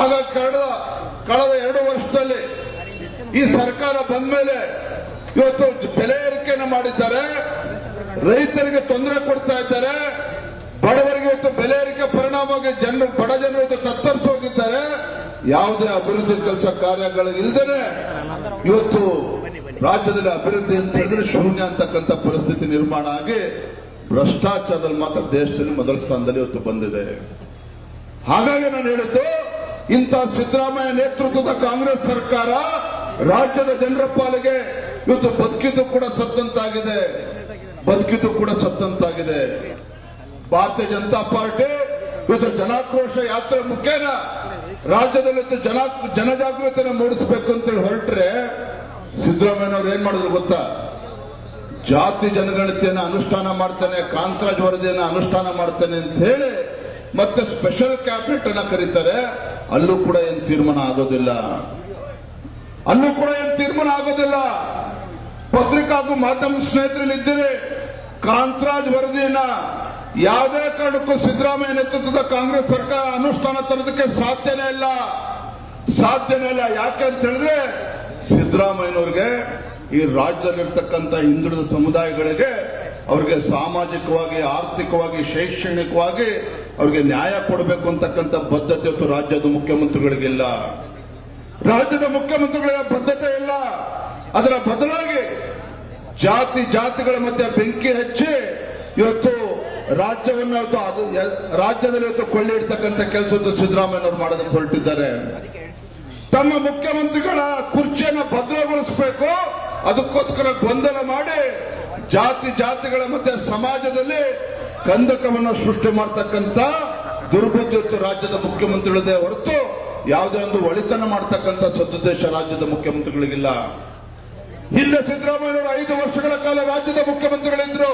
ಆಗ ಕಳೆದ ಕಳೆದ ಎರಡು ವರ್ಷದಲ್ಲಿ ಈ ಸರ್ಕಾರ ಬಂದ ಮೇಲೆ ಇವತ್ತು ಬೆಲೆ ಏರಿಕೆಯನ್ನು ಮಾಡಿದ್ದಾರೆ. ರೈತರಿಗೆ ತೊಂದರೆ ಕೊಡ್ತಾ ಇದ್ದಾರೆ. ಬಡವರಿಗೆ ಇವತ್ತು ಬೆಲೆ ಏರಿಕೆ ಪರಿಣಾಮವಾಗಿ ಜನರು, ಬಡ ಜನರು ಇವತ್ತು ಹೋಗಿದ್ದಾರೆ. ಯಾವುದೇ ಅಭಿವೃದ್ಧಿ ಕೆಲಸ ಕಾರ್ಯಗಳು ಇಲ್ಲದೇ ಇವತ್ತು ರಾಜ್ಯದಲ್ಲಿ ಅಭಿವೃದ್ಧಿ ಅಂತ ಹೇಳಿದ್ರೆ ಶೂನ್ಯ ಅಂತಕ್ಕಂಥ ಪರಿಸ್ಥಿತಿ ನಿರ್ಮಾಣ ಆಗಿ ಭ್ರಷ್ಟಾಚಾರದಲ್ಲಿ ಮಾತ್ರ ದೇಶದಲ್ಲಿ ಮೊದಲ ಸ್ಥಾನದಲ್ಲಿ ಇವತ್ತು ಬಂದಿದೆ. ಹಾಗಾಗಿ ನಾನು ಹೇಳಿದ್ದು ಇಂಥ ಸಿದ್ದರಾಮಯ್ಯ ನೇತೃತ್ವದ ಕಾಂಗ್ರೆಸ್ ಸರ್ಕಾರ ರಾಜ್ಯದ ಜನರ ಪಾಲಿಗೆ ಇವತ್ತು ಬದುಕಿದ್ದು ಕೂಡ ಸತ್ತಂತಾಗಿದೆ. ಬದುಕಿದ್ದು ಕೂಡ ಸತ್ತಂತಾಗಿದೆ. ಭಾರತೀಯ ಜನತಾ ಪಾರ್ಟಿ ಇವತ್ತು ಜನಾಕ್ರೋಶ ಯಾತ್ರೆ ಮುಖೇನ ರಾಜ್ಯದಲ್ಲಿ ಜನ ಜನಜಾಗೃತಿ ಮೂಡಿಸಬೇಕು ಅಂತೇಳಿ ಹೊರಟ್ರೆ ಸಿದ್ದರಾಮಯ್ಯನವ್ರು ಏನ್ ಮಾಡಿದ್ರು ಗೊತ್ತಾ? ಜಾತಿ ಜನಗಣತಿಯನ್ನು ಅನುಷ್ಠಾನ ಮಾಡ್ತಾನೆ, ಕಾಂತರಾಜ್ ವರದಿಯನ್ನು ಅನುಷ್ಠಾನ ಮಾಡ್ತಾನೆ ಅಂತ ಹೇಳಿ ಮತ್ತೆ ಸ್ಪೆಷಲ್ ಕ್ಯಾಬಿನೆಟ್ ಅನ್ನ ಕರೀತಾರೆ. ಅಲ್ಲೂ ಕೂಡ ಏನ್ ತೀರ್ಮಾನ ಆಗೋದಿಲ್ಲ. ಅಲ್ಲೂ ಕೂಡ ಏನ್ ತೀರ್ಮಾನ ಆಗೋದಿಲ್ಲ. ಪತ್ರಿಕಾ ಹಾಗೂ ಮಾಧ್ಯಮ ಸ್ನೇಹಿತರಲ್ಲಿ ಇದ್ದೀರಿ. ಕಾಂತರಾಜ್ ವರದಿಯನ್ನ ಯಾವುದೇ ಕಾರಣಕ್ಕೂ ಸಿದ್ದರಾಮಯ್ಯ ನೇತೃತ್ವದ ಕಾಂಗ್ರೆಸ್ ಸರ್ಕಾರ ಅನುಷ್ಠಾನ ತರೋದಕ್ಕೆ ಸಾಧ್ಯನೇ ಇಲ್ಲ. ಸಾಧ್ಯನೇ ಇಲ್ಲ. ಯಾಕೆ ಅಂತ ಹೇಳಿದ್ರೆ ಸಿದ್ದರಾಮಯ್ಯನವ್ರಿಗೆ ಈ ರಾಜ್ಯದಲ್ಲಿರ್ತಕ್ಕಂಥ ಹಿಂದುಳಿದ ಸಮುದಾಯಗಳಿಗೆ ಅವರಿಗೆ ಸಾಮಾಜಿಕವಾಗಿ, ಆರ್ಥಿಕವಾಗಿ, ಶೈಕ್ಷಣಿಕವಾಗಿ ಅವ್ರಿಗೆ ನ್ಯಾಯ ಕೊಡಬೇಕು ಅಂತಕ್ಕಂಥ ಬದ್ಧತೆ ರಾಜ್ಯದ ಮುಖ್ಯಮಂತ್ರಿಗಳಿಗಿಲ್ಲ. ರಾಜ್ಯದ ಮುಖ್ಯಮಂತ್ರಿಗಳಿಗೆ ಬದ್ಧತೆ ಇಲ್ಲ. ಅದರ ಬದಲಾಗಿ ಜಾತಿ, ಜಾತಿಗಳ ಮಧ್ಯೆ ಬೆಂಕಿ ಹಚ್ಚಿ ಇವತ್ತು ರಾಜ್ಯವನ್ನು ಇವತ್ತು ರಾಜ್ಯದಲ್ಲಿ ಇವತ್ತು ಕೊಳ್ಳಿ ಇಡ್ತಕ್ಕಂಥ ಕೆಲಸದ ಸಿದ್ದರಾಮಯ್ಯ ಅವರು ಮಾಡೋದಕ್ಕೆ ಹೊರಟಿದ್ದಾರೆ. ತಮ್ಮ ಮುಖ್ಯಮಂತ್ರಿಗಳ ಕುರ್ಚಿಯನ್ನು ಭದ್ರಗೊಳಿಸಬೇಕು. ಅದಕ್ಕೋಸ್ಕರ ಗೊಂದಲ ಮಾಡಿ ಜಾತಿ, ಜಾತಿಗಳ ಮಧ್ಯೆ ಸಮಾಜದಲ್ಲಿ ಕಂದಕವನ್ನು ಸೃಷ್ಟಿ ಮಾಡ್ತಕ್ಕಂಥ ದುರ್ಬುದ್ಧಿ ಇವತ್ತು ರಾಜ್ಯದ ಮುಖ್ಯಮಂತ್ರಿಗಳದೇ ಹೊರತು ಯಾವುದೇ ಒಂದು ಒಳಿತನ ಮಾಡ್ತಕ್ಕಂಥ ಸದುದ್ದೇಶ ರಾಜ್ಯದ ಮುಖ್ಯಮಂತ್ರಿಗಳಿಗಿಲ್ಲ. ಹಿಂದೆ ಸಿದ್ದರಾಮಯ್ಯವರು ಐದು ವರ್ಷಗಳ ಕಾಲ ರಾಜ್ಯದ ಮುಖ್ಯಮಂತ್ರಿಗಳಿದ್ರು.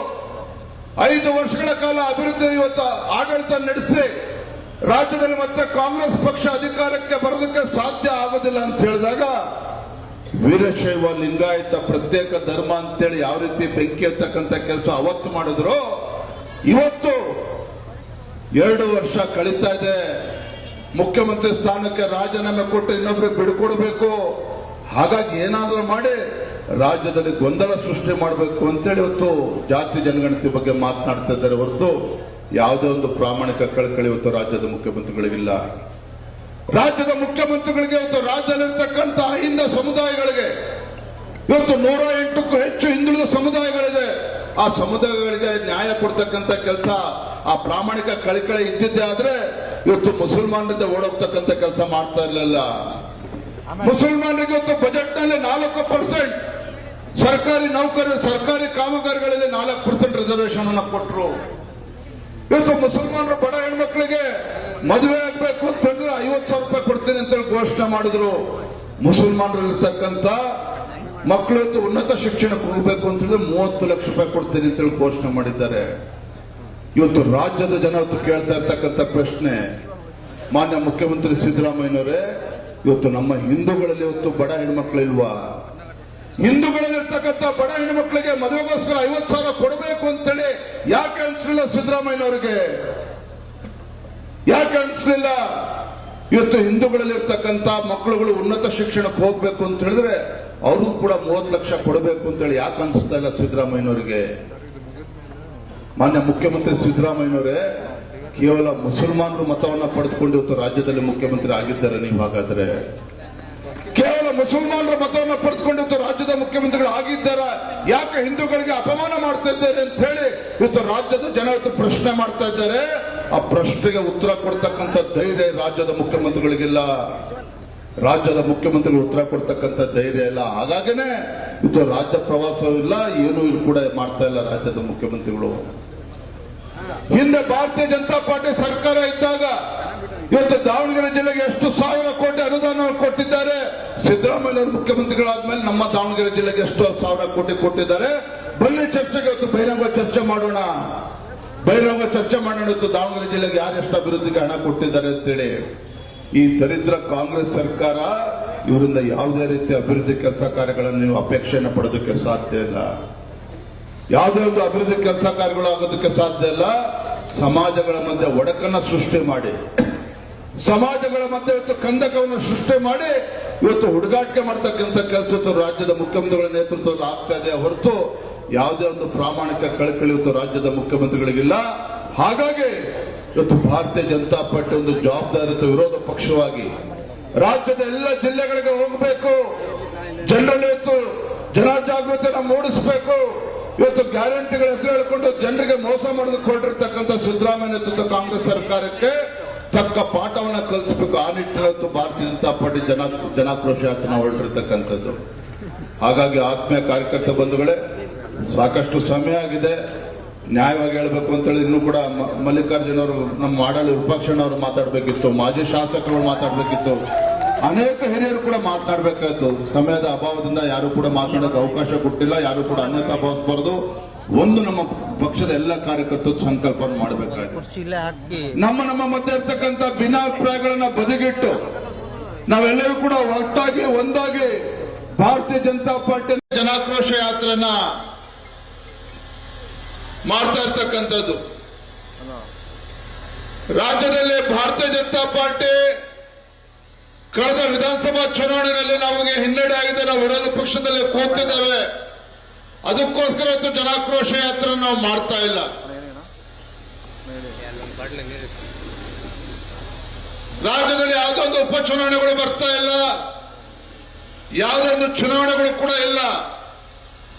ಐದು ವರ್ಷಗಳ ಕಾಲ ಅಭಿವೃದ್ಧಿ ಇವತ್ತು ಆಡಳಿತ ನಡೆಸಿ ರಾಜ್ಯದಲ್ಲಿ ಮತ್ತೆ ಕಾಂಗ್ರೆಸ್ ಪಕ್ಷ ಅಧಿಕಾರಕ್ಕೆ ಬರೋದಕ್ಕೆ ಸಾಧ್ಯ ಆಗೋದಿಲ್ಲ ಅಂತ ಹೇಳಿದಾಗ ವೀರಶೈವ ಲಿಂಗಾಯತ ಪ್ರತ್ಯೇಕ ಧರ್ಮ ಅಂತೇಳಿ ಯಾವ ರೀತಿ ಬೆಂಕಿ ಎತ್ತಕ್ಕಂಥ ಕೆಲಸ ಅವತ್ತು ಮಾಡಿದ್ರು ಇವತ್ತು ಎರಡು ವರ್ಷ ಕಳೀತಾ ಇದೆ. ಮುಖ್ಯಮಂತ್ರಿ ಸ್ಥಾನಕ್ಕೆ ರಾಜೀನಾಮೆ ಕೊಟ್ಟು ಇನ್ನೊಬ್ರಿಗೆ ಬಿಡ್ಕೊಡ್ಬೇಕು. ಹಾಗಾಗಿ ಏನಾದರೂ ಮಾಡಿ ರಾಜ್ಯದಲ್ಲಿ ಗೊಂದಲ ಸೃಷ್ಟಿ ಮಾಡಬೇಕು ಅಂತೇಳಿ ಇವತ್ತು ಜಾತಿ ಜನಗಣತಿ ಬಗ್ಗೆ ಮಾತನಾಡ್ತಾ ಇದ್ದಾರೆ ಹೊರತು ಯಾವುದೇ ಒಂದು ಪ್ರಾಮಾಣಿಕ ಕಳಕಳಿ ಇವತ್ತು ರಾಜ್ಯದ ಮುಖ್ಯಮಂತ್ರಿಗಳಿಗಿಲ್ಲ ರಾಜ್ಯದ ಮುಖ್ಯಮಂತ್ರಿಗಳಿಗೆ ಇವತ್ತು ರಾಜ್ಯದಲ್ಲಿರ್ತಕ್ಕಂಥ ಅಹಿಂದ ಸಮುದಾಯಗಳಿಗೆ ಇವತ್ತು ನೂರ ಎಂಟಕ್ಕೂ ಹೆಚ್ಚು ಹಿಂದುಳಿದ ಸಮುದಾಯಗಳಿದೆ. ಆ ಸಮುದಾಯಗಳಿಗೆ ನ್ಯಾಯ ಕೊಡ್ತಕ್ಕಂಥ ಕೆಲಸ ಆ ಪ್ರಾಮಾಣಿಕ ಕಳಿಕಳೆ ಇದ್ದಿದ್ದೆ ಆದ್ರೆ ಇವತ್ತು ಮುಸಲ್ಮಾನರಿಂದ ಓಡೋಗ್ತಕ್ಕಂಥ ಕೆಲಸ ಮಾಡ್ತಾ ಇರಲಿಲ್ಲ. ಮುಸಲ್ಮಾನರಿಗೆ ಇವತ್ತು ಬಜೆಟ್ನಲ್ಲಿ ನಾಲ್ಕು ಪರ್ಸೆಂಟ್ ಸರ್ಕಾರಿ ನೌಕರರು ಸರ್ಕಾರಿ ಕಾಮಗಾರಿಗಳಲ್ಲಿ ನಾಲ್ಕು ಪರ್ಸೆಂಟ್ ರಿಸರ್ವೇಶನ್ ಅನ್ನ ಕೊಟ್ಟರು ಇವತ್ತು ಮುಸಲ್ಮಾನರು ಬಡ ಹೆಣ್ಮಕ್ಳಿಗೆ ಮದುವೆ ಆಗ್ಬೇಕು ಅಂತ ಹೇಳಿದ್ರೆ ಐವತ್ತು ಸಾವಿರ ರೂಪಾಯಿ ಕೊಡ್ತೀನಿ ಅಂತೇಳಿ ಘೋಷಣೆ ಮಾಡಿದ್ರು. ಮುಸಲ್ಮಾನರು ಇರ್ತಕ್ಕಂಥ ಮಕ್ಕಳು ಉನ್ನತ ಶಿಕ್ಷಣ ಕೊಡಬೇಕು ಅಂತ ಹೇಳಿದ್ರೆ ಮೂವತ್ತು ಲಕ್ಷ ರೂಪಾಯಿ ಕೊಡ್ತೀನಿ ಅಂತೇಳಿ ಘೋಷಣೆ ಮಾಡಿದ್ದಾರೆ. ಇವತ್ತು ರಾಜ್ಯದ ಜನ ಕೇಳ್ತಾ ಇರ್ತಕ್ಕಂಥ ಪ್ರಶ್ನೆ ಮಾನ್ಯ ಮುಖ್ಯಮಂತ್ರಿ ಸಿದ್ದರಾಮಯ್ಯನವರೇ, ಇವತ್ತು ನಮ್ಮ ಹಿಂದೂಗಳಲ್ಲಿ ಇವತ್ತು ಬಡ ಹೆಣ್ಮಕ್ಳಿಲ್ವಾ ಹಿಂದೂಗಳಲ್ಲಿರ್ತಕ್ಕಂಥ ಬಡ ಹೆಣ್ಮಕ್ಳಿಗೆ ಮದುವೆಗೋಸ್ಕರ ಐವತ್ತು ಸಾವಿರ ಕೊಡಬೇಕು ಅಂತೇಳಿ ಯಾಕೆ ಅನ್ಸಲಿಲ್ಲ ಸಿದ್ದರಾಮಯ್ಯನವರಿಗೆ? ಯಾಕೆ ಅನ್ಸಲಿಲ್ಲ? ಇವತ್ತು ಹಿಂದೂಗಳಲ್ಲಿರ್ತಕ್ಕಂಥ ಮಕ್ಕಳುಗಳು ಉನ್ನತ ಶಿಕ್ಷಣಕ್ಕೆ ಹೋಗ್ಬೇಕು ಅಂತ ಹೇಳಿದ್ರೆ ಅವ್ರಿಗೂ ಕೂಡ ಮೂವತ್ತು ಲಕ್ಷ ಕೊಡಬೇಕು ಅಂತೇಳಿ ಯಾಕೆ ಅನ್ಸುತ್ತಾ ಇಲ್ಲ ಸಿದ್ದರಾಮಯ್ಯನವರಿಗೆ? ಮಾನ್ಯ ಮುಖ್ಯಮಂತ್ರಿ ಸಿದ್ದರಾಮಯ್ಯನವರೇ, ಕೇವಲ ಮುಸಲ್ಮಾನರು ಮತವನ್ನ ಪಡೆದುಕೊಂಡು ಇವತ್ತು ರಾಜ್ಯದಲ್ಲಿ ಮುಖ್ಯಮಂತ್ರಿ ಆಗಿದ್ದಾರೆ ನೀವು ಹಾಗಾದ್ರೆ. ಮುಸಲ್ಮಾನರ ಮತವನ್ನು ಪಡೆದುಕೊಂಡಿದ್ದು ರಾಜ್ಯದ ಮುಖ್ಯಮಂತ್ರಿಗಳು ಆಗಿದ್ದಾರ. ಯಾಕೆ ಹಿಂದೂಗಳಿಗೆ ಅಪಮಾನ ಮಾಡ್ತಾ ಇದ್ದಾರೆ ಅಂತ ಹೇಳಿ ಇವತ್ತು ರಾಜ್ಯದ ಜನ ಇವತ್ತು ಪ್ರಶ್ನೆ ಮಾಡ್ತಾ ಇದ್ದಾರೆ. ಆ ಪ್ರಶ್ನೆಗೆ ಉತ್ತರ ಕೊಡ್ತಕ್ಕಂಥ ಧೈರ್ಯ ರಾಜ್ಯದ ಮುಖ್ಯಮಂತ್ರಿಗಳಿಗಿಲ್ಲ. ರಾಜ್ಯದ ಮುಖ್ಯಮಂತ್ರಿಗಳು ಉತ್ತರ ಕೊಡ್ತಕ್ಕಂಥ ಧೈರ್ಯ ಇಲ್ಲ. ಹಾಗಾಗೇನೆ ಇವತ್ತು ರಾಜ್ಯ ಪ್ರವಾಸವಿಲ್ಲ ಏನೂ ಇಲ್ಲಿ ಕೂಡ ಮಾಡ್ತಾ ಇಲ್ಲ ರಾಜ್ಯದ ಮುಖ್ಯಮಂತ್ರಿಗಳು. ಹಿಂದೆ ಭಾರತೀಯ ಜನತಾ ಪಾರ್ಟಿ ಸರ್ಕಾರ ಇದ್ದಾಗ ಇವತ್ತು ದಾವಣಗೆರೆ ಜಿಲ್ಲೆಗೆ ಎಷ್ಟು ಸಾವಿರ ಕೋಟಿ ಅನುದಾನ ಕೊಟ್ಟಿದ್ದಾರೆ ಸಿದ್ದರಾಮಯ್ಯ ಅವರು ಮುಖ್ಯಮಂತ್ರಿಗಳಾದ್ಮೇಲೆ ನಮ್ಮ ದಾವಣಗೆರೆ ಜಿಲ್ಲೆಗೆ ಎಷ್ಟು ಸಾವಿರ ಕೋಟಿ ಕೊಟ್ಟಿದ್ದಾರೆ. ಬನ್ನಿ ಚರ್ಚೆಗೆ ಇವತ್ತು ಬಹಿರಂಗ ಚರ್ಚೆ ಮಾಡೋಣ. ಬಹಿರಂಗ ಚರ್ಚೆ ಮಾಡೋಣ. ಇವತ್ತು ದಾವಣಗೆರೆ ಜಿಲ್ಲೆಗೆ ಯಾರೆಷ್ಟು ಅಭಿವೃದ್ಧಿಗೆ ಹಣ ಕೊಟ್ಟಿದ್ದಾರೆ ಅಂತೇಳಿ ಈ ದರಿದ್ರ ಕಾಂಗ್ರೆಸ್ ಸರ್ಕಾರ, ಇವರಿಂದ ಯಾವುದೇ ರೀತಿಯ ಅಭಿವೃದ್ಧಿ ಕೆಲಸ ಕಾರ್ಯಗಳನ್ನು ನೀವು ಅಪೇಕ್ಷೆಯನ್ನು ಪಡೋದಕ್ಕೆ ಸಾಧ್ಯ ಇಲ್ಲ. ಯಾವುದೇ ಒಂದು ಅಭಿವೃದ್ಧಿ ಕೆಲಸ ಕಾರ್ಯಗಳು ಆಗೋದಕ್ಕೆ ಸಾಧ್ಯ ಇಲ್ಲ. ಸಮಾಜಗಳ ಮಧ್ಯೆ ಒಡಕನ್ನ ಸೃಷ್ಟಿ ಮಾಡಿ. ಸಮಾಜಗಳ ಮಧ್ಯೆ ಇವತ್ತು ಕಂದಕವನ್ನು ಸೃಷ್ಟಿ ಮಾಡಿ ಇವತ್ತು ಹುಡುಗಾಟಿಕೆ ಮಾಡ್ತಕ್ಕಂಥ ಕೆಲಸ ರಾಜ್ಯದ ಮುಖ್ಯಮಂತ್ರಿಗಳ ನೇತೃತ್ವದಲ್ಲಿ ಆಗ್ತಾ ಇದೆ ಹೊರತು ಯಾವುದೇ ಒಂದು ಪ್ರಾಮಾಣಿಕ ಕಳಕಳಿ ಇವತ್ತು ರಾಜ್ಯದ ಮುಖ್ಯಮಂತ್ರಿಗಳಿಗಿಲ್ಲ. ಹಾಗಾಗಿ ಇವತ್ತು ಭಾರತೀಯ ಜನತಾ ಪಾರ್ಟಿ ಒಂದು ಜವಾಬ್ದಾರಿತ ವಿರೋಧ ಪಕ್ಷವಾಗಿ ರಾಜ್ಯದ ಎಲ್ಲ ಜಿಲ್ಲೆಗಳಿಗೆ ಹೋಗಬೇಕು. ಜನರಲ್ಲಿ ಇವತ್ತು ಜನಜಾಗೃತಿಯನ್ನು ಮೂಡಿಸಬೇಕು. ಇವತ್ತು ಗ್ಯಾರಂಟಿಗಳ ಹೆಸರು ಹೇಳಿಕೊಂಡು ಜನರಿಗೆ ಮೋಸ ಮಾಡೋದಕ್ಕೆ ಕೊಟ್ಟಿರ್ತಕ್ಕಂಥ ಸಿದ್ದರಾಮಯ್ಯ ನೇತೃತ್ವದ ಕಾಂಗ್ರೆಸ್ ಸರ್ಕಾರಕ್ಕೆ ತಕ್ಕ ಪಾಠವನ್ನ ಕಲಿಸಬೇಕು. ಆ ನಿಟ್ಟಿನಂತೂ ಭಾರತೀಯ ಜನತಾ ಪಾರ್ಟಿ ಜನ, ಜನಾಕ್ರೋಶ ಯಾತ್ರೆ ಹೊರಟಿರ್ತಕ್ಕಂಥದ್ದು. ಹಾಗಾಗಿ ಆತ್ಮೀಯ ಕಾರ್ಯಕರ್ತ ಬಂಧುಗಳೇ, ಸಾಕಷ್ಟು ಸಮಯ ಆಗಿದೆ. ನ್ಯಾಯವಾಗಿ ಹೇಳಬೇಕು ಅಂತೇಳಿ ಇನ್ನೂ ಕೂಡ ಮಲ್ಲಿಕಾರ್ಜುನ ಅವರು ನಮ್ಮ ಮಾಡಲು ವಿಪಕ್ಷಣ್ಣವರು ಮಾತಾಡಬೇಕಿತ್ತು, ಮಾಜಿ ಶಾಸಕರು ಮಾತಾಡಬೇಕಿತ್ತು. ಅನೇಕ ಹಿರಿಯರು ಕೂಡ ಮಾತನಾಡಬೇಕಾಯ್ತು ಸಮಯದ ಅಭಾವದಿಂದ ಯಾರು ಕೂಡ ಮಾತನಾಡೋಕೆ ಅವಕಾಶ ಕೊಟ್ಟಿಲ್ಲ, ಯಾರು ಕೂಡ ಅನ್ಯತಾ ಭಾವಿಸಬಾರದು ಒಂದು ನಮ್ಮ ಪಕ್ಷದ ಎಲ್ಲ ಕಾರ್ಯಕರ್ತರು ಸಂಕಲ್ಪ ಮಾಡಬೇಕಾಗಿದೆ ನಮ್ಮ ನಮ್ಮ ಮಧ್ಯೆ ಇರ್ತಕ್ಕಂಥ ಭಿನ್ನಾಭಿಪ್ರಾಯಗಳನ್ನ ಬದಿಗಿಟ್ಟು ನಾವೆಲ್ಲರೂ ಕೂಡ ಒಟ್ಟಾಗಿ ಒಂದಾಗಿ ಭಾರತೀಯ ಜನತಾ ಪಾರ್ಟಿ ಜನಾಕ್ರೋಶ ಯಾತ್ರೆನ ಮಾಡ್ತಾ ಇರ್ತಕ್ಕಂಥದ್ದು. ರಾಜ್ಯದಲ್ಲಿ ಭಾರತೀಯ ಜನತಾ ಪಾರ್ಟಿ ಕಳೆದ ವಿಧಾನಸಭಾ ಚುನಾವಣೆಯಲ್ಲಿ ನಮಗೆ ಹಿನ್ನಡೆ ಆಗಿದೆ. ನಾವು ವಿರೋಧ ಪಕ್ಷದಲ್ಲಿ ಕೂತಿದ್ದೇವೆ. ಅದಕ್ಕೋಸ್ಕರ ಇವತ್ತು ಜನಾಕ್ರೋಶ ಯಾತ್ರೆ ನಾವು ಮಾಡ್ತಾ ಇಲ್ಲ. ರಾಜ್ಯದಲ್ಲಿ ಯಾವುದೊಂದು ಉಪಚುನಾವಣೆಗಳು ಬರ್ತಾ ಇಲ್ಲ. ಯಾವುದೋ ಒಂದು ಚುನಾವಣೆಗಳು ಕೂಡ ಇಲ್ಲ.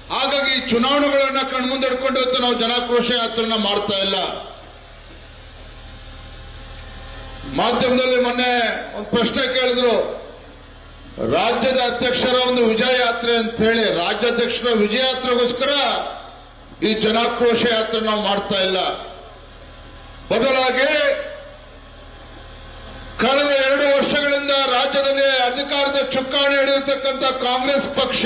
ಹಾಗಾಗಿ ಚುನಾವಣೆಗಳನ್ನ ಕಣ್ಮುಂದಿಡ್ಕೊಂಡು ಇವತ್ತು ನಾವು ಜನಾಕ್ರೋಶ ಯಾತ್ರೆನ ಮಾಡ್ತಾ ಇಲ್ಲ. ಮಾಧ್ಯಮದಲ್ಲಿ ಮೊನ್ನೆ ಒಂದು ಪ್ರಶ್ನೆ ಕೇಳಿದ್ರು. ರಾಜ್ಯದ ಅಧ್ಯಕ್ಷರ ಒಂದು ವಿಜಯ ಯಾತ್ರೆ ಅಂತ ಹೇಳಿ ರಾಜ್ಯಾಧ್ಯಕ್ಷರ ವಿಜಯ ಯಾತ್ರೆಗೋಸ್ಕರ ಈ ಜನಾಕ್ರೋಶ ಯಾತ್ರೆ ನಾವು ಮಾಡ್ತಾ ಇಲ್ಲ. ಬದಲಾಗಿ ಕಳೆದ ಎರಡು ವರ್ಷಗಳಿಂದ ರಾಜ್ಯದಲ್ಲಿ ಅಧಿಕಾರದ ಚುಕ್ಕಾಣಿ ಹಿಡಿದಿರ್ತಕ್ಕಂಥ ಕಾಂಗ್ರೆಸ್ ಪಕ್ಷ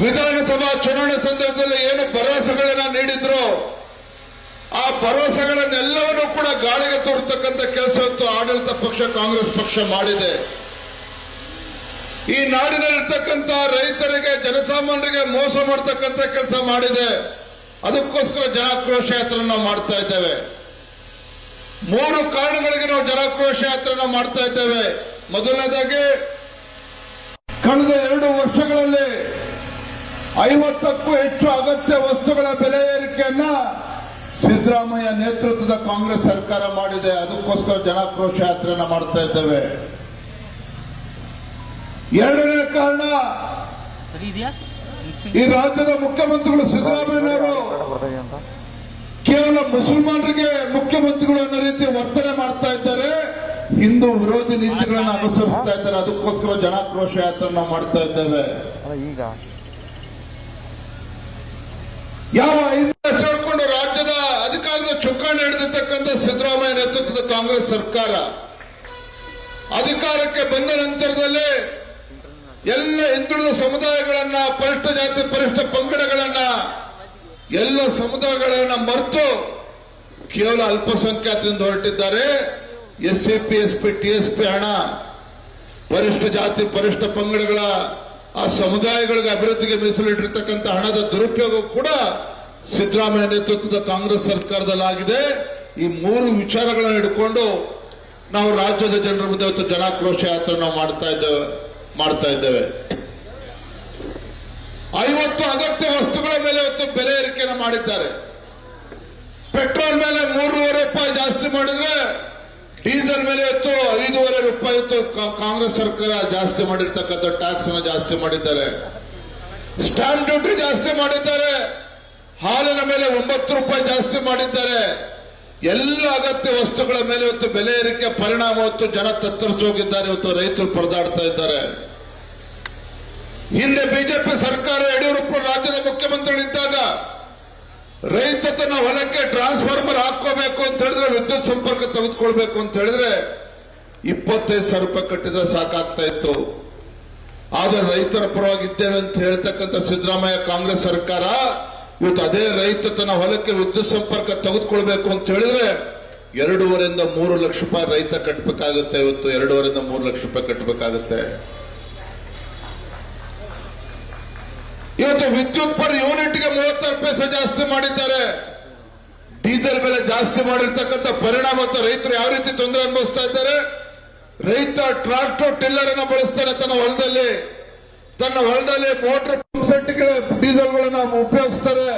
ವಿಧಾನಸಭಾ ಚುನಾವಣೆ ಸಂದರ್ಭದಲ್ಲಿ ಏನು ಭರವಸೆಗಳನ್ನ ನೀಡಿದ್ರು ಆ ಭರವಸೆಗಳನ್ನೆಲ್ಲವನ್ನೂ ಕೂಡ ಗಾಳಿಗೆ ತೋರ್ತಕ್ಕಂಥ ಕೆಲಸ ಇವತ್ತು ಆಡಳಿತ ಪಕ್ಷ, ಕಾಂಗ್ರೆಸ್ ಪಕ್ಷ ಮಾಡಿದೆ. ಈ ನಾಡಿನಲ್ಲಿರ್ತಕ್ಕಂಥ ರೈತರಿಗೆ, ಜನಸಾಮಾನ್ಯರಿಗೆ ಮೋಸ ಮಾಡತಕ್ಕಂಥ ಕೆಲಸ ಮಾಡಿದೆ. ಅದಕ್ಕೋಸ್ಕರ ಜನಾಕ್ರೋಶ ಯಾತ್ರೆಯನ್ನು ಮಾಡ್ತಾ ಇದ್ದೇವೆ. ಮೂರು ಕಾರಣಗಳಿಗೆ ನಾವು ಜನಾಕ್ರೋಶ ಯಾತ್ರೆ ಮಾಡ್ತಾ ಇದ್ದೇವೆ. ಮೊದಲನೇದಾಗಿ, ಕಳೆದ ಎರಡು ವರ್ಷಗಳಲ್ಲಿ ಐವತ್ತಕ್ಕೂ ಹೆಚ್ಚು ಅಗತ್ಯ ವಸ್ತುಗಳ ಬೆಲೆ ಏರಿಕೆಯನ್ನ ಸಿದ್ದರಾಮಯ್ಯ ನೇತೃತ್ವದ ಕಾಂಗ್ರೆಸ್ ಸರ್ಕಾರ ಮಾಡಿದೆ ಅದಕ್ಕೋಸ್ಕರ ಜನಾಕ್ರೋಶ ಯಾತ್ರೆಯನ್ನು ಮಾಡ್ತಾ ಇದ್ದೇವೆ. ಎರಡನೇ ಕಾರಣ ಈ ರಾಜ್ಯದ ಮುಖ್ಯಮಂತ್ರಿಗಳು ಸಿದ್ದರಾಮಯ್ಯನವರು ಕೇವಲ ಮುಸಲ್ಮಾನರಿಗೆ ಮುಖ್ಯಮಂತ್ರಿಗಳು ಅನ್ನೋ ರೀತಿ ವರ್ತನೆ ಮಾಡ್ತಾ ಇದ್ದಾರೆ ಹಿಂದೂ ವಿರೋಧಿ ನೀತಿಗಳನ್ನು ಅನುಸರಿಸ್ತಾ ಇದ್ದಾರೆ ಅದಕ್ಕೋಸ್ಕರ ಜನಾಕ್ರೋಶ ಯಾತ್ರೆ ನಾವು ಮಾಡ್ತಾ ಇದ್ದೇವೆ. ಯಾವ ಹಿಂದೆ ಸೇರ್ಕೊಂಡು ರಾಜ್ಯದ ಅಧಿಕಾರದ ಚುಕ್ಕಾಣಿ ಹಿಡಿದಿರ್ತಕ್ಕಂಥ ಕಾಂಗ್ರೆಸ್ ಸರ್ಕಾರ ಅಧಿಕಾರಕ್ಕೆ ಬಂದ ನಂತರದಲ್ಲೇ ಎಲ್ಲ ಹಿಂದುಳಿದ ಸಮುದಾಯಗಳನ್ನ, ಪರಿಷ್ಠ ಜಾತಿ, ಪರಿಷ್ಠ ಪಂಗಡಗಳನ್ನ, ಎಲ್ಲ ಸಮುದಾಯಗಳನ್ನ ಮರೆತು ಕೇವಲ ಅಲ್ಪಸಂಖ್ಯಾತರಿಂದ ಹೊರಟಿದ್ದಾರೆ. S C P S P T S P ಹಣ, ಪರಿಷ್ಠ ಜಾತಿ, ಪರಿಷ್ಠ ಪಂಗಡಗಳ ಆ ಸಮುದಾಯಗಳಿಗೆ ಅಭಿವೃದ್ಧಿಗೆ ಮೀಸಲಿಟ್ಟಿರ್ತಕ್ಕಂಥ ಹಣದ ದುರುಪಯೋಗ ಕೂಡ ಸಿದ್ದರಾಮಯ್ಯ ನೇತೃತ್ವದ ಕಾಂಗ್ರೆಸ್ ಸರ್ಕಾರದಲ್ಲಾಗಿದೆ. ಈ ಮೂರು ವಿಚಾರಗಳನ್ನು ಹಿಡ್ಕೊಂಡು ನಾವು ರಾಜ್ಯದ ಜನರ ಮುಂದೆ ಇವತ್ತು ಜನಾಕ್ರೋಶ ಯಾತ್ರೆ ನಾವು ಮಾಡ್ತಾ ಇದ್ದೇವೆ ಮಾಡ್ತಾ ಇದ್ದೇವೆ. ಐವತ್ತು ಅಗತ್ಯ ವಸ್ತುಗಳ ಮೇಲೆ ಇವತ್ತು ಬೆಲೆ ಏರಿಕೆಯನ್ನು ಮಾಡಿದ್ದಾರೆ. ಪೆಟ್ರೋಲ್ ಮೇಲೆ ಮೂರುವರೆ ರೂಪಾಯಿ ಜಾಸ್ತಿ ಮಾಡಿದ್ರೆ, ಡೀಸೆಲ್ ಮೇಲೆ ಇವತ್ತು ಐದೂವರೆ ರೂಪಾಯಿ ಇತ್ತು ಕಾಂಗ್ರೆಸ್ ಸರ್ಕಾರ ಜಾಸ್ತಿ ಮಾಡಿರ್ತಕ್ಕಂಥ ಟ್ಯಾಕ್ಸ್ ಅನ್ನು ಜಾಸ್ತಿ ಮಾಡಿದ್ದಾರೆ. ಸ್ಟಾಂಪ್ ಡ್ಯೂಟಿ ಜಾಸ್ತಿ ಮಾಡಿದ್ದಾರೆ. ಹಾಲಿನ ಮೇಲೆ ಒಂಬತ್ತು ರೂಪಾಯಿ ಜಾಸ್ತಿ ಮಾಡಿದ್ದಾರೆ. ಎಲ್ಲ ಅಗತ್ಯ ವಸ್ತುಗಳ ಮೇಲೆ ಇವತ್ತು ಬೆಲೆ ಏರಿಕೆ, ಪರಿಣಾಮ ಹೊತ್ತು ಜನ ತತ್ತರಿಸೋಗಿದ್ದಾರೆ ಇವತ್ತು ರೈತರು ಪರದಾಡ್ತಾ ಇದ್ದಾರೆ. ಹಿಂದೆ ಬಿಜೆಪಿ ಸರ್ಕಾರ ಯಡಿಯೂರಪ್ಪ ರಾಜ್ಯದ ಮುಖ್ಯಮಂತ್ರಿಗಳಿದ್ದಾಗ ರೈತ ತನ್ನ ಹೊಲಕ್ಕೆ ಟ್ರಾನ್ಸ್ಫಾರ್ಮರ್ ಹಾಕೋಬೇಕು ಅಂತ ಹೇಳಿದ್ರೆ ವಿದ್ಯುತ್ ಸಂಪರ್ಕ ತೆಗೆದುಕೊಳ್ಬೇಕು ಅಂತ ಹೇಳಿದ್ರೆ ಇಪ್ಪತ್ತೈದು ಸಾವಿರ ರೂಪಾಯಿ ಕಟ್ಟಿದ್ರೆ ಸಾಕಾಗ್ತಾ ಇತ್ತು. ಆದ್ರೆ ರೈತರ ಪರವಾಗಿದ್ದೇವೆ ಅಂತ ಹೇಳ್ತಕ್ಕಂಥ ಸಿದ್ದರಾಮಯ್ಯ ಕಾಂಗ್ರೆಸ್ ಸರ್ಕಾರ ಇವತ್ತು ಅದೇ ರೈತ ತನ್ನ ಹೊಲಕ್ಕೆ ವಿದ್ಯುತ್ ಸಂಪರ್ಕ ತೆಗೆದುಕೊಳ್ಬೇಕು ಅಂತ ಹೇಳಿದ್ರೆ ಎರಡೂವರೆಯಿಂದ ಮೂರು ಲಕ್ಷ ರೂಪಾಯಿ ರೈತ ಕಟ್ಟಬೇಕಾಗುತ್ತೆ ಇವತ್ತು, ಎರಡೂವರೆಯಿಂದ ಮೂರು ಲಕ್ಷ ರೂಪಾಯಿ ಕಟ್ಟಬೇಕಾಗುತ್ತೆ ಇವತ್ತು ವಿದ್ಯುತ್ ಪರ್ ಯೂನಿಟ್ಗೆ ಮೂವತ್ತಾರು ಪೈಸೆ ಜಾಸ್ತಿ ಮಾಡಿದ್ದಾರೆ. ಡೀಸೆಲ್ ಬೆಲೆ ಜಾಸ್ತಿ ಮಾಡಿರ್ತಕ್ಕಂಥ ಪರಿಣಾಮ ರೈತರು ಯಾವ ರೀತಿ ತೊಂದರೆ ಅನುಭವಿಸ್ತಾ ಇದ್ದಾರೆ? ರೈತ ಟ್ರಾಕ್ಟರ್ ಟಿಲ್ಲರ್ ಅನ್ನ ಬಳಸ್ತಾರೆ ತನ್ನ ಹೊಲದಲ್ಲಿ. ತನ್ನ ಹೊಲದಲ್ಲಿ ಮೋಟರ್ ಪಂಪ್ ಸೆಟ್ಗಳ ಡೀಸೆಲ್ಗಳನ್ನ ಉಪಯೋಗಿಸ್ತಾರೆ.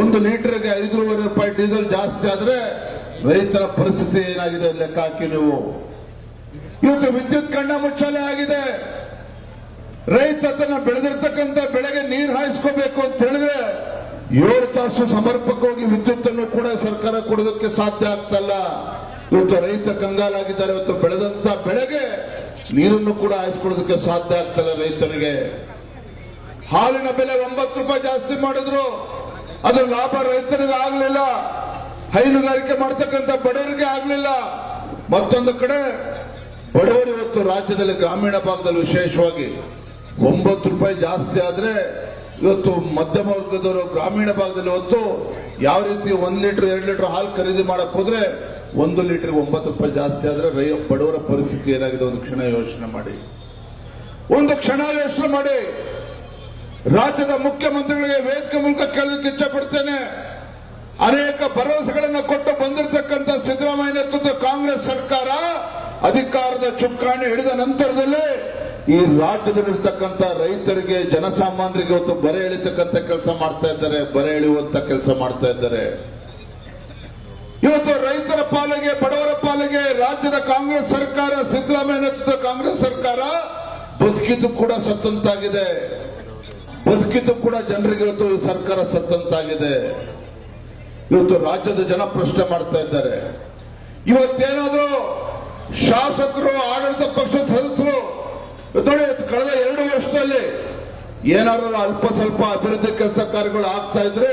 ಒಂದು ಲೀಟರ್ಗೆ ಐದೂವರೆ ರೂಪಾಯಿ ಡೀಸೆಲ್ ಜಾಸ್ತಿ ಆದ್ರೆ ರೈತರ ಪರಿಸ್ಥಿತಿ ಏನಾಗಿದೆ ಲೆಕ್ಕ ಹಾಕಿ ನೀವು. ಇವತ್ತು ವಿದ್ಯುತ್ ಕಣ್ಣ ಮುಚ್ಚಾಲೆ ಆಗಿದೆ. ರೈತ ತನ್ನ ಬೆಳೆದಿರ್ತಕ್ಕಂಥ ಬೆಳೆಗೆ ನೀರು ಹಾಯಿಸ್ಕೋಬೇಕು ಅಂತ ಹೇಳಿದ್ರೆ ಏಳು ತಾಸು ಸಮರ್ಪಕವಾಗಿ ವಿದ್ಯುತ್ ಅನ್ನು ಕೂಡ ಸರ್ಕಾರ ಕೊಡೋದಕ್ಕೆ ಸಾಧ್ಯ ಆಗ್ತಲ್ಲ ಇವತ್ತು ರೈತ ಕಂಗಾಲಾಗಿದ್ದಾರೆ. ಇವತ್ತು ಬೆಳೆದಂತ ಬೆಳೆಗೆ ನೀರನ್ನು ಕೂಡ ಹಾಯಿಸ್ಕೊಳ್ಳೋದಕ್ಕೆ ಸಾಧ್ಯ ಆಗ್ತಲ್ಲ ರೈತನಿಗೆ ಹಾಲಿನ ಬೆಲೆ ಒಂಬತ್ತು ರೂಪಾಯಿ ಜಾಸ್ತಿ ಮಾಡಿದ್ರು. ಅದ್ರ ಲಾಭ ರೈತನಿಗೆ ಆಗ್ಲಿಲ್ಲ. ಹೈನುಗಾರಿಕೆ ಮಾಡ್ತಕ್ಕಂಥ ಬಡವರಿಗೆ ಆಗ್ಲಿಲ್ಲ. ಮತ್ತೊಂದು ಕಡೆ, ಬಡವರು ಇವತ್ತು ರಾಜ್ಯದಲ್ಲಿ ಗ್ರಾಮೀಣ ಭಾಗದಲ್ಲಿ ವಿಶೇಷವಾಗಿ ಒಂಬತ್ತು ರೂಪಾಯಿ ಜಾಸ್ತಿ ಆದ್ರೆ, ಇವತ್ತು ಮಧ್ಯಮ ವರ್ಗದವರು ಗ್ರಾಮೀಣ ಭಾಗದಲ್ಲಿ ಇವತ್ತು ಯಾವ ರೀತಿ ಒಂದ್ ಲೀಟರ್, ಎರಡು ಲೀಟರ್ ಹಾಲು ಖರೀದಿ ಮಾಡಕ್ ಹೋದ್ರೆ ಒಂದು ಲೀಟರ್ ಒಂಬತ್ತು ರೂಪಾಯಿ ಜಾಸ್ತಿ ಆದ್ರೆ ರೈ, ಬಡವರ ಪರಿಸ್ಥಿತಿ ಏನಾಗಿದೆ? ಒಂದು ಕ್ಷಣ ಯೋಚನೆ ಮಾಡಿ. ಒಂದು ಕ್ಷಣ ಯೋಚನೆ ಮಾಡಿ. ರಾಜ್ಯದ ಮುಖ್ಯಮಂತ್ರಿಗಳಿಗೆ ವೇದಿಕೆ ಮೂಲಕ ಕೇಳಲಿಕ್ಕೆ ಇಚ್ಛಪಡ್ತೇನೆ. ಅನೇಕ ಭರವಸೆಗಳನ್ನು ಕೊಟ್ಟು ಬಂದಿರತಕ್ಕಂತ ಸಿದ್ದರಾಮಯ್ಯ ನೇತೃತ್ವದ ಕಾಂಗ್ರೆಸ್ ಸರ್ಕಾರ ಅಧಿಕಾರದ ಚುಕ್ಕಾಣಿ ಹಿಡಿದ ನಂತರದಲ್ಲಿ ಈ ರಾಜ್ಯದಲ್ಲಿರ್ತಕ್ಕಂಥ ರೈತರಿಗೆ, ಜನಸಾಮಾನ್ಯರಿಗೆ ಇವತ್ತು ಬರೆ ಎಳಿತಕ್ಕಂಥ ಕೆಲಸ ಮಾಡ್ತಾ ಇದ್ದಾರೆ, ಬರೆ ಎಳೆಯುವಂತ ಕೆಲಸ ಮಾಡ್ತಾ ಇದ್ದಾರೆ. ಇವತ್ತು ಪಾಲಿಗೆ, ಬಡವರ ಪಾಲಿಗೆ, ರಾಜ್ಯದ ಕಾಂಗ್ರೆಸ್ ಸರ್ಕಾರ, ಸಿದ್ದರಾಮಯ್ಯ ನೇತೃತ್ವದ ಕಾಂಗ್ರೆಸ್ ಸರ್ಕಾರ ಬದುಕಿದ್ದು ಕೂಡ ಸತ್ತಂತಾಗಿದೆ. ಬದುಕಿದ್ದು ಕೂಡ ಜನರಿಗೆ ಇವತ್ತು ಸರ್ಕಾರ ಸತ್ತಂತಾಗಿದೆ. ಇವತ್ತು ರಾಜ್ಯದ ಜನ ಪ್ರಶ್ನೆ ಮಾಡ್ತಾ ಇದ್ದಾರೆ. ಇವತ್ತೇನಾದ್ರೂ ಶಾಸಕರು, ಆಡಳಿತ ಪಕ್ಷದ ಸದಸ್ಯರು ಕಳೆದ ಎರಡು ವರ್ಷದಲ್ಲಿ ಏನಾದ್ರೂ ಅಲ್ಪ ಸ್ವಲ್ಪ ಅಭಿವೃದ್ಧಿ ಕೆಲಸ ಕಾರ್ಯಗಳು ಆಗ್ತಾ ಇದ್ರೆ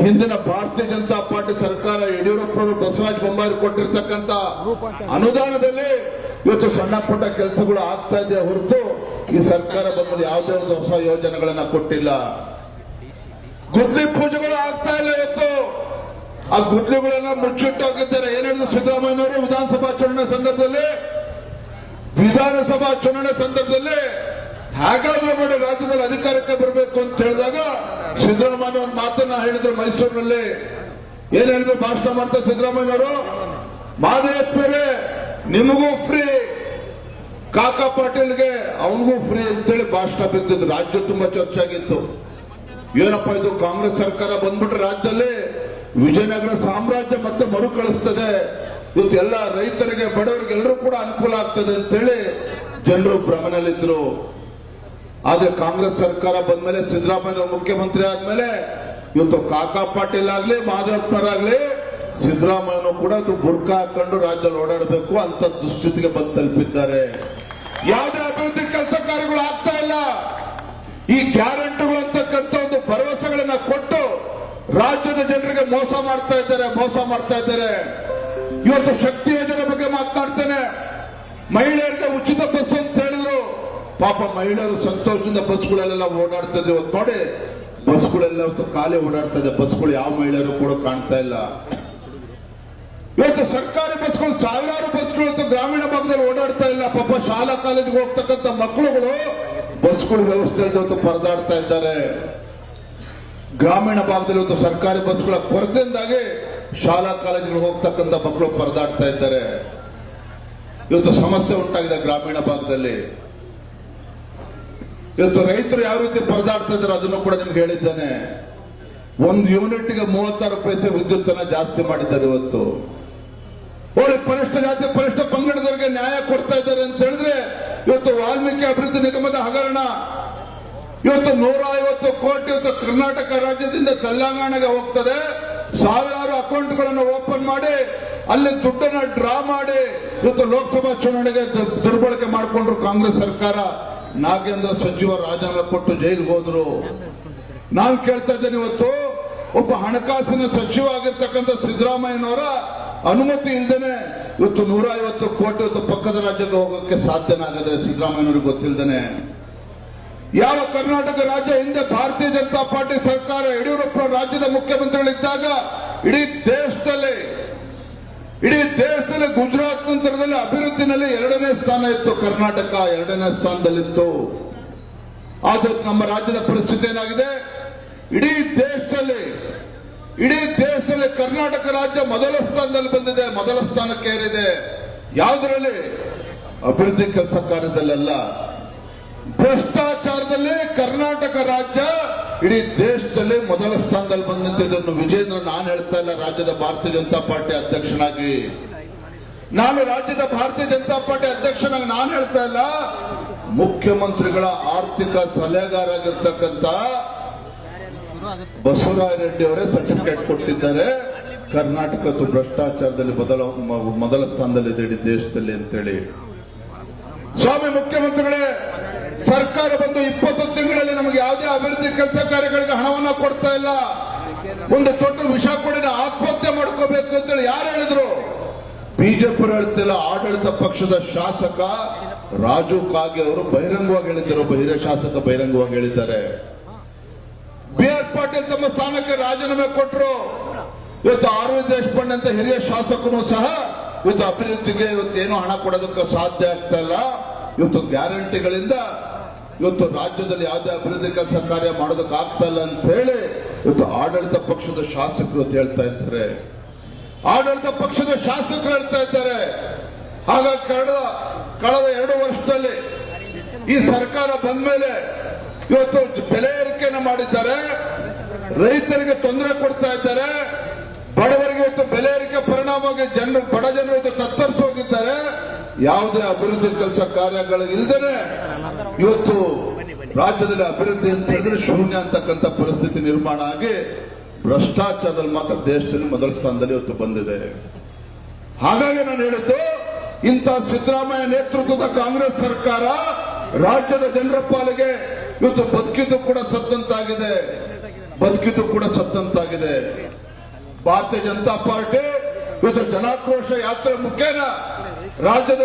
ಹಿಂದಿನ ಭಾರತೀಯ ಜನತಾ ಪಾರ್ಟಿ ಸರ್ಕಾರ ಯಡಿಯೂರಪ್ಪನವರು ಬಸವರಾಜ ಬೊಮ್ಮಾಯಿ ಕೊಟ್ಟಿರ್ತಕ್ಕಂತ ಅನುದಾನದಲ್ಲಿ ಇವತ್ತು ಸಣ್ಣ ಪುಟ್ಟ ಕೆಲಸಗಳು ಆಗ್ತಾ ಇದೆ ಹೊರತು ಈ ಸರ್ಕಾರ ಬಂದ ಯಾವುದೇ ಒಂದು ಹೊಸ ಯೋಜನೆಗಳನ್ನ ಕೊಟ್ಟಿಲ್ಲ. ಗುದ್ಲಿ ಪೂಜೆಗಳು ಆಗ್ತಾ ಇಲ್ಲ ಇವತ್ತು. ಆ ಗುದ್ಲಿಗಳನ್ನ ಮುಚ್ಚಿಟ್ಟೋಗಿದ್ದಾರೆ ಏನ್ ಹೇಳಿದ್ರು ಸಿದ್ದರಾಮಯ್ಯನವರು ವಿಧಾನಸಭಾ ಚುನಾವಣೆ ಸಂದರ್ಭದಲ್ಲಿ? ವಿಧಾನಸಭಾ ಚುನಾವಣೆ ಸಂದರ್ಭದಲ್ಲಿ ಹೇಗಾದ್ರೂ ಮಾಡಿ ರಾಜ್ಯದಲ್ಲಿ ಅಧಿಕಾರಕ್ಕೆ ಬರಬೇಕು ಅಂತ ಹೇಳಿದಾಗ ಸಿದ್ದರಾಮಯ್ಯ ಒಂದು ಮಾತನ್ನ ಹೇಳಿದ್ರು ಮೈಸೂರಿನಲ್ಲಿ. ಏನ್ ಹೇಳಿದ್ರು? ಭಾಷಣ ಮಾಡ್ತಾ ಸಿದ್ದರಾಮಯ್ಯನವರು ಮಾದೇಶ್ವರೇ ನಿಮಗೂ ಫ್ರೀ ಕಾಕಾ ಪಾಟೀಲ್ಗೆ ಅವನಿಗೂ ಫ್ರೀ ಅಂತೇಳಿ ಭಾಷಣ ಬಿದ್ದಿದ್ದು. ರಾಜ್ಯ ತುಂಬಾ ಚರ್ಚೆ ಆಗಿತ್ತು. ಏನಪ್ಪ ಇದು? ಕಾಂಗ್ರೆಸ್ ಸರ್ಕಾರ ಬಂದ್ಬಿಟ್ರೆ ರಾಜ್ಯದಲ್ಲಿ ವಿಜಯನಗರ ಸಾಮ್ರಾಜ್ಯ ಮತ್ತೆ ಮರುಕಳಿಸ್ತದೆ. ಇವತ್ತು ಎಲ್ಲ ರೈತರಿಗೆ, ಬಡವರಿಗೆ ಎಲ್ಲರೂ ಕೂಡ ಅನುಕೂಲ ಆಗ್ತದೆ ಅಂತೇಳಿ ಜನರು ಭ್ರಮನಲ್ಲಿದ್ರು. ಆದ್ರೆ ಕಾಂಗ್ರೆಸ್ ಸರ್ಕಾರ ಬಂದ್ಮೇಲೆ ಸಿದ್ದರಾಮಯ್ಯ ಮುಖ್ಯಮಂತ್ರಿ ಆದ್ಮೇಲೆ ಇವತ್ತು ಕಾಕಾ ಪಾಟೀಲ್ ಆಗ್ಲಿ ಮಾಧವಪ್ಪನವರಾಗ್ಲಿ ಸಿದ್ದರಾಮಯ್ಯನು ಕೂಡ ಅದು ಬುರ್ಕ ಹಾಕೊಂಡು ರಾಜ್ಯದಲ್ಲಿ ಓಡಾಡಬೇಕು ಅಂತ ದುಸ್ಥಿತಿಗೆ ಬಂದು ತಲುಪಿದ್ದಾರೆ. ಯಾವುದೇ ಅಭಿವೃದ್ಧಿ ಕೆಲಸ ಕಾರ್ಯಗಳು ಆಗ್ತಾ ಇಲ್ಲ. ಈ ಗ್ಯಾರಂಟಿಗಳು ಅಂತಕ್ಕಂಥ ಒಂದು ಭರವಸೆಗಳನ್ನ ಕೊಟ್ಟು ರಾಜ್ಯದ ಜನರಿಗೆ ಮೋಸ ಮಾಡ್ತಾ ಇದ್ದಾರೆ, ಮೋಸ ಮಾಡ್ತಾ ಇದ್ದಾರೆ. ಇವತ್ತು ಶಕ್ತಿ ಯೋಜನೆ ಬಗ್ಗೆ ಮಾತನಾಡ್ತೇನೆ. ಮಹಿಳೆಯರಿಗೆ ಉಚಿತ ಬಸ್ ಪಾಪ ಮಹಿಳೆಯರು ಸಂತೋಷದಿಂದ ಬಸ್ಗಳಲ್ಲೆಲ್ಲ ಓಡಾಡ್ತಾ ಇದ್ರು. ಇವತ್ತು ನೋಡಿ ಬಸ್ಗಳೆಲ್ಲ ಖಾಲಿ ಓಡಾಡ್ತಾ ಇದೆ ಬಸ್ಗಳು ಯಾವ ಮಹಿಳೆಯರು ಕೂಡ ಕಾಣ್ತಾ ಇಲ್ಲ. ಇವತ್ತು ಸರ್ಕಾರಿ ಬಸ್ಗಳು, ಸಾವಿರಾರು ಬಸ್ಗಳು ಗ್ರಾಮೀಣ ಭಾಗದಲ್ಲಿ ಓಡಾಡ್ತಾ ಇಲ್ಲ. ಪಾಪ ಶಾಲಾ ಕಾಲೇಜಿಗೆ ಹೋಗ್ತಕ್ಕಂಥ ಮಕ್ಕಳುಗಳು ಬಸ್ಗಳ ವ್ಯವಸ್ಥೆ ಇಲ್ಲದೆ ಇವತ್ತು ಪರದಾಡ್ತಾ ಇದ್ದಾರೆ. ಗ್ರಾಮೀಣ ಭಾಗದಲ್ಲಿ ಇವತ್ತು ಸರ್ಕಾರಿ ಬಸ್ಗಳ ಕೊರತೆಯಿಂದಾಗಿ ಶಾಲಾ ಕಾಲೇಜ್ಗಳಿಗೆ ಹೋಗ್ತಕ್ಕಂಥ ಮಕ್ಕಳು ಪರದಾಡ್ತಾ ಇದ್ದಾರೆ. ಇವತ್ತು ಸಮಸ್ಯೆ ಉಂಟಾಗಿದೆ ಗ್ರಾಮೀಣ ಭಾಗದಲ್ಲಿ. ಇವತ್ತು ರೈತರು ಯಾವ ರೀತಿ ಪರದಾಡ್ತಾ ಇದ್ದಾರೆ ಅದನ್ನು ಕೂಡ ನಿಮ್ಗೆ ಹೇಳಿದ್ದೇನೆ. ಒಂದು ಯೂನಿಟ್ಗೆ ಮೂವತ್ತಾರು ಪೈಸೆ ವಿದ್ಯುತ್ ಅನ್ನ ಜಾಸ್ತಿ ಮಾಡಿದ್ದಾರೆ ಇವತ್ತು. ಒಳ್ಳೆ ಪರಿಷ್ಠ ಜಾತಿ, ಪರಿಷ್ಠ ಪಂಗಡದವರಿಗೆ ನ್ಯಾಯ ಕೊಡ್ತಾ ಇದ್ದಾರೆ ಅಂತ ಹೇಳಿದ್ರೆ ಇವತ್ತು ವಾಲ್ಮೀಕಿ ಅಭಿವೃದ್ಧಿ ನಿಗಮದ ಹಗರಣ. ಇವತ್ತು ನೂರ ಐವತ್ತು ಕೋಟಿ ಇವತ್ತು ಕರ್ನಾಟಕ ರಾಜ್ಯದಿಂದ ತೆಲಂಗಾಣಗೆ ಹೋಗ್ತದೆ. ಸಾವಿರಾರು ಅಕೌಂಟ್ಗಳನ್ನು ಓಪನ್ ಮಾಡಿ, ಅಲ್ಲಿ ದುಡ್ಡನ್ನ ಡ್ರಾ ಮಾಡಿ, ಇವತ್ತು ಲೋಕಸಭಾ ಚುನಾವಣೆಗೆ ದುರ್ಬಳಕೆ ಮಾಡಿಕೊಂಡ್ರು ಕಾಂಗ್ರೆಸ್ ಸರ್ಕಾರ. ನಾಗೇಂದ್ರ ಸಚಿವ ರಾಜೀನಾಮೆ ಕೊಟ್ಟು ಜೈಲಿಗೆ ಹೋದ್ರು. ನಾನು ಕೇಳ್ತಾ ಇದ್ದೇನೆ ಇವತ್ತು, ಒಬ್ಬ ಹಣಕಾಸಿನ ಸಚಿವ ಆಗಿರ್ತಕ್ಕಂಥ ಸಿದ್ದರಾಮಯ್ಯನವರ ಅನುಮತಿ ಇಲ್ದೇನೆ ಇವತ್ತು ನೂರ ಐವತ್ತು ಕೋಟಿ ಇವತ್ತು ಪಕ್ಕದ ರಾಜ್ಯಕ್ಕೆ ಹೋಗೋಕೆ ಸಾಧ್ಯನಾಗದ್ರೆ ಸಿದ್ದರಾಮಯ್ಯನವ್ರಿಗೆ ಗೊತ್ತಿಲ್ದೇನೆ. ಯಾವ ಕರ್ನಾಟಕ ರಾಜ್ಯ ಹಿಂದೆ ಭಾರತೀಯ ಜನತಾ ಪಾರ್ಟಿ ಸರ್ಕಾರ ಯಡಿಯೂರಪ್ಪ ರಾಜ್ಯದ ಮುಖ್ಯಮಂತ್ರಿಗಳಿದ್ದಾಗ ಇಡೀ ದೇಶದಲ್ಲಿ ಇಡೀ ದೇಶದಲ್ಲಿ ಗುಜರಾತ್ ನಂತರದಲ್ಲಿ ಅಭಿವೃದ್ಧಿನಲ್ಲಿ ಎರಡನೇ ಸ್ಥಾನ ಇತ್ತು, ಕರ್ನಾಟಕ ಎರಡನೇ ಸ್ಥಾನದಲ್ಲಿತ್ತು. ಆದ್ರೆ ನಮ್ಮ ರಾಜ್ಯದ ಪರಿಸ್ಥಿತಿ ಏನಾಗಿದೆ? ಇಡೀ ದೇಶದಲ್ಲಿ ಇಡೀ ದೇಶದಲ್ಲಿ ಕರ್ನಾಟಕ ರಾಜ್ಯ ಮೊದಲ ಸ್ಥಾನದಲ್ಲಿ ಬಂದಿದೆ. ಮೊದಲ ಸ್ಥಾನಕ್ಕೆ ಏರಿದೆ ಯಾವುದರಲ್ಲಿ? ಅಭಿವೃದ್ಧಿ ಕೆಲಸ ಕಾರ್ಯದಲ್ಲೆಲ್ಲ. ಭ್ರಷ್ಟಾಚಾರದಲ್ಲಿ ಕರ್ನಾಟಕ ರಾಜ್ಯ ಇಡೀ ದೇಶದಲ್ಲೇ ಮೊದಲ ಸ್ಥಾನದಲ್ಲಿ ಬಂದಂತಿದ್ದನ್ನು ವಿಜೇಂದ್ರ ನಾನು ಹೇಳ್ತಾ ಇಲ್ಲ, ರಾಜ್ಯದ ಭಾರತೀಯ ಜನತಾ ಪಾರ್ಟಿ ಅಧ್ಯಕ್ಷನಾಗಿ. ನಾನು ರಾಜ್ಯದ ಭಾರತೀಯ ಜನತಾ ಪಾರ್ಟಿ ಅಧ್ಯಕ್ಷನಾಗಿ ನಾನು ಹೇಳ್ತಾ ಇಲ್ಲ. ಮುಖ್ಯಮಂತ್ರಿಗಳ ಆರ್ಥಿಕ ಸಲಹೆಗಾರಾಗಿರ್ತಕ್ಕಂಥ ಬಸವರಾಯ ರೆಡ್ಡಿ ಅವರೇ ಸರ್ಟಿಫಿಕೇಟ್ ಕೊಟ್ಟಿದ್ದಾರೆ. ಕರ್ನಾಟಕದ್ದು ಭ್ರಷ್ಟಾಚಾರದಲ್ಲಿ ಮೊದಲ ಮೊದಲ ಸ್ಥಾನದಲ್ಲಿದೆ ಇಡೀ ದೇಶದಲ್ಲಿ ಅಂತೇಳಿ. ಸ್ವಾಮಿ ಮುಖ್ಯಮಂತ್ರಿಗಳೇ ಸರ್ಕಾರ ಬಂದು ಇಪ್ಪತ್ತು ತಿಂಗಳಲ್ಲಿ ನಮಗೆ ಯಾವುದೇ ಅಭಿವೃದ್ಧಿ ಕೆಲಸ ಕಾರ್ಯಗಳಿಗೆ ಹಣವನ್ನ ಕೊಡ್ತಾ ಇಲ್ಲ. ಒಂದು ದೊಡ್ಡ ವಿಷ ಕೊಡಿ ಆತ್ಮಹತ್ಯೆ ಮಾಡ್ಕೋಬೇಕು ಅಂತೇಳಿ ಯಾರು ಹೇಳಿದ್ರು? ಬಿಜೆಪಿ ಹೇಳ್ತಿಲ್ಲ, ಆಡಳಿತ ಪಕ್ಷದ ಶಾಸಕ ರಾಜು ಕಾಗೆ ಅವರು ಬಹಿರಂಗವಾಗಿ ಹೇಳಿದ್ದರು. ಬಹಿರ ಶಾಸಕ ಬಹಿರಂಗವಾಗಿ ಹೇಳಿದ್ದಾರೆ. ಬಿ ಆರ್ ಪಾಟೀಲ್ ತಮ್ಮ ಸ್ಥಾನಕ್ಕೆ ರಾಜೀನಾಮೆ ಕೊಟ್ಟರು ಇವತ್ತು ಆರ್ ವಿ ದೇಶಪಾಂಡೆ ಅಂತ ಹಿರಿಯ ಶಾಸಕನು ಸಹ ಇವತ್ತು ಅಭಿವೃದ್ಧಿಗೆ ಇವತ್ತು ಏನು ಹಣ ಕೊಡೋದಕ್ಕೆ ಸಾಧ್ಯ ಆಗ್ತಾ ಇಲ್ಲ. ಇವತ್ತು ಗ್ಯಾರಂಟಿಗಳಿಂದ ಇವತ್ತು ರಾಜ್ಯದಲ್ಲಿ ಯಾವುದೇ ಅಭಿವೃದ್ಧಿ ಕೆಲಸ ಕಾರ್ಯ ಮಾಡೋದಕ್ಕೆ ಆಗ್ತಾ ಇಲ್ಲ ಅಂತ ಹೇಳಿ ಇವತ್ತು ಆಡಳಿತ ಪಕ್ಷದ ಶಾಸಕರು ಹೇಳ್ತಾ ಇದ್ದಾರೆ. ಆಡಳಿತ ಪಕ್ಷದ ಶಾಸಕರು ಹೇಳ್ತಾ ಇದ್ದಾರೆ. ಹಾಗಾಗಿ ಕಳೆದ ಕಳೆದ ಎರಡು ವರ್ಷದಲ್ಲಿ ಈ ಸರ್ಕಾರ ಬಂದ ಮೇಲೆ ಇವತ್ತು ಬೆಲೆ ಏರಿಕೆಯನ್ನು ಮಾಡಿದ್ದಾರೆ. ರೈತರಿಗೆ ತೊಂದರೆ ಕೊಡ್ತಾ ಇದ್ದಾರೆ. ಬಡವರಿಗೆ ಇವತ್ತು ಬೆಲೆ ಏರಿಕೆ ಪರಿಣಾಮವಾಗಿ ಜನರು, ಬಡ ಜನರು ಇವತ್ತು ತತ್ತರಿಸಿ ಹೋಗಿದ್ದಾರೆ ಯಾವುದೇ ಅಭಿವೃದ್ಧಿ ಕೆಲಸ ಕಾರ್ಯಗಳು ಇಲ್ದೇನೆ ಇವತ್ತು ರಾಜ್ಯದಲ್ಲಿ ಅಭಿವೃದ್ಧಿ ಅಂತ ಹೇಳಿದ್ರೆ ಶೂನ್ಯ ಅಂತಕ್ಕಂಥ ಪರಿಸ್ಥಿತಿ ನಿರ್ಮಾಣ ಆಗಿ ಭ್ರಷ್ಟಾಚಾರದಲ್ಲಿ ಮಾತ್ರ ದೇಶದಲ್ಲಿ ಮೊದಲ ಸ್ಥಾನದಲ್ಲಿ ಇವತ್ತು ಬಂದಿದೆ. ಹಾಗಾಗಿ ನಾನು ಹೇಳಿದ್ದು, ಇಂಥ ಸಿದ್ದರಾಮಯ್ಯ ನೇತೃತ್ವದ ಕಾಂಗ್ರೆಸ್ ಸರ್ಕಾರ ರಾಜ್ಯದ ಜನರ ಪಾಲಿಗೆ ಇವತ್ತು ಬದುಕಿದ್ದು ಕೂಡ ಸತ್ತಂತಾಗಿದೆ. ಬದುಕಿದ್ದು ಕೂಡ ಸತ್ತಂತಾಗಿದೆ. ಭಾರತೀಯ ಜನತಾ ಪಾರ್ಟಿ, ಇವತ್ತು ಜನಾಕ್ರೋಶ ಯಾತ್ರೆ ಮುಖೇನ ರಾಜ್ಯದ